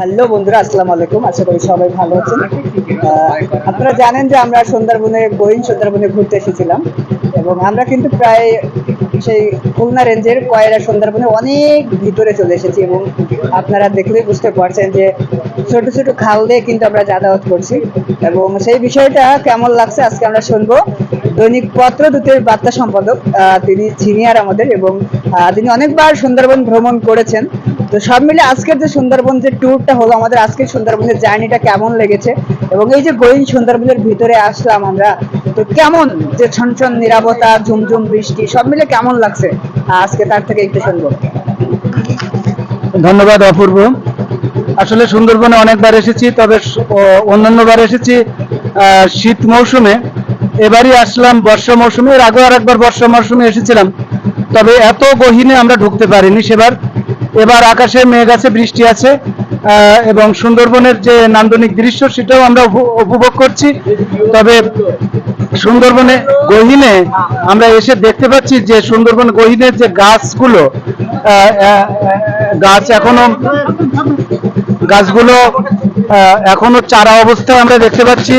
Hello বন্ধুরা, আসসালামু আলাইকুম। আশা করি সবাই ভালো আছেন। আপনারা জানেন যে আমরা সুন্দরবনে, গহীন সুন্দরবনে ঘুরতে এসেছিলাম এবং আমরা কিন্তু প্রায় সেই খুলনা রেঞ্জের কয়রা সুন্দরবনে অনেক ভিতরে চলে এসেছি এবং আপনারা দেখলেই বুঝতে পারছেন যে ছোট ছোট খাল দিয়ে কিন্তু আমরা যাতায়াত করছি এবং সেই বিষয়টা কেমন লাগছে আজকে আমরা শুনব। দৈনিক পত্র দুটির বার্তা সম্পাদক তিনি সিনিয়র আমাদের এবং তিনি অনেকবার সুন্দরবন ভ্রমণ করেছেন। তো সব মিলে আজকের যে সুন্দরবন যে ট্যুরটা হলো আমাদের আজকের সুন্দরবনের জার্নিটা কেমন লেগেছে এবং এই যে গহীন সুন্দরবনের ভিতরে আসলাম আমরা, তো কেমন যে ছনছন নিরাপত্তা, ঝুমঝুম বৃষ্টি, সব মিলে কেমন লাগছে? আজকে তার থেকে একটু শুনব। ধন্যবাদ অপূর্ব। আসলে সুন্দরবনে অনেকবার এসেছি, তবে অন্যান্যবার এসেছি শীত মৌসুমে। এবারই আসলাম বর্ষা মৌসুমে, এর আগেও আর একবার বর্ষা মৌসুমে এসেছিলাম। তবে এত গহীনে আমরা ঢুকতে পারিনি সেবার। এবার আকাশে মেঘ আছে, বৃষ্টি আছে এবং সুন্দরবনের যে নান্দনিক দৃশ্য সেটাও আমরা উপভো- উপভোগ করছি। তবে সুন্দরবনে গহীনে আমরা এসে দেখতে পাচ্ছি যে সুন্দরবন গহীনের যে গাছগুলো গাছ এখনও, গাছগুলো এখনও চারা অবস্থায় আমরা দেখতে পাচ্ছি।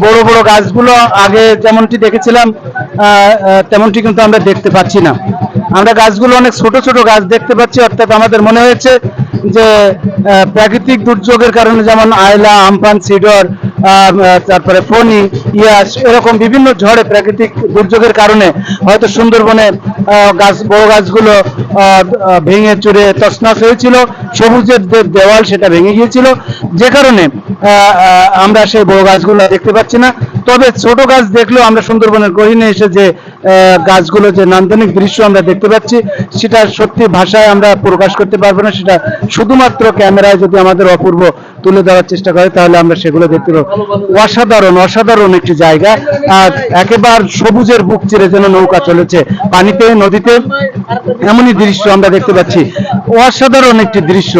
বড় বড় গাছগুলো আগে যেমনটি দেখেছিলাম তেমনটি কিন্তু আমরা দেখতে পাচ্ছি না। আমরা গাছগুলো অনেক ছোট ছোট গাছ দেখতে পাচ্ছি, অর্থাৎ আমাদের মনে হয়েছে যে প্রাকৃতিক দুর্যোগের কারণে যেমন আয়লা, আমফান, সিডর তারপরে ফণি, ইয়াস, এরকম বিভিন্ন ঝড়ে প্রাকৃতিক দুর্যোগের কারণে হয়তো সুন্দরবনে গাছ, বড় গাছগুলো ভেঙে চুরে তছনছ হয়েছিল। সবুজের দেওয়াল সেটা ভেঙে গিয়েছিল। যে কারণে আমরা সেই বড় গাছগুলো দেখতে পাচ্ছি না। তবে ছোট গাছ দেখলেও আমরা সুন্দরবনের গহীনে এসে যে গাছগুলো, যে নান্দনিক দৃশ্য আমরা দেখতে পাচ্ছি, সেটা সত্যি ভাষায় আমরা প্রকাশ করতে পারব না। সেটা শুধুমাত্র ক্যামেরায় যদি আমাদের অপূর্ব তুলে ধরার চেষ্টা করে, তাহলে আমরা সেগুলো দেখতে পাবো। অসাধারণ অসাধারণ একটি জায়গা। আর একেবারে সবুজের বুক চিরে যেন নৌকা চলেছে, পানিতে, নদীতে, এমনই দৃশ্য আমরা দেখতে পাচ্ছি। অসাধারণ একটি দৃশ্য।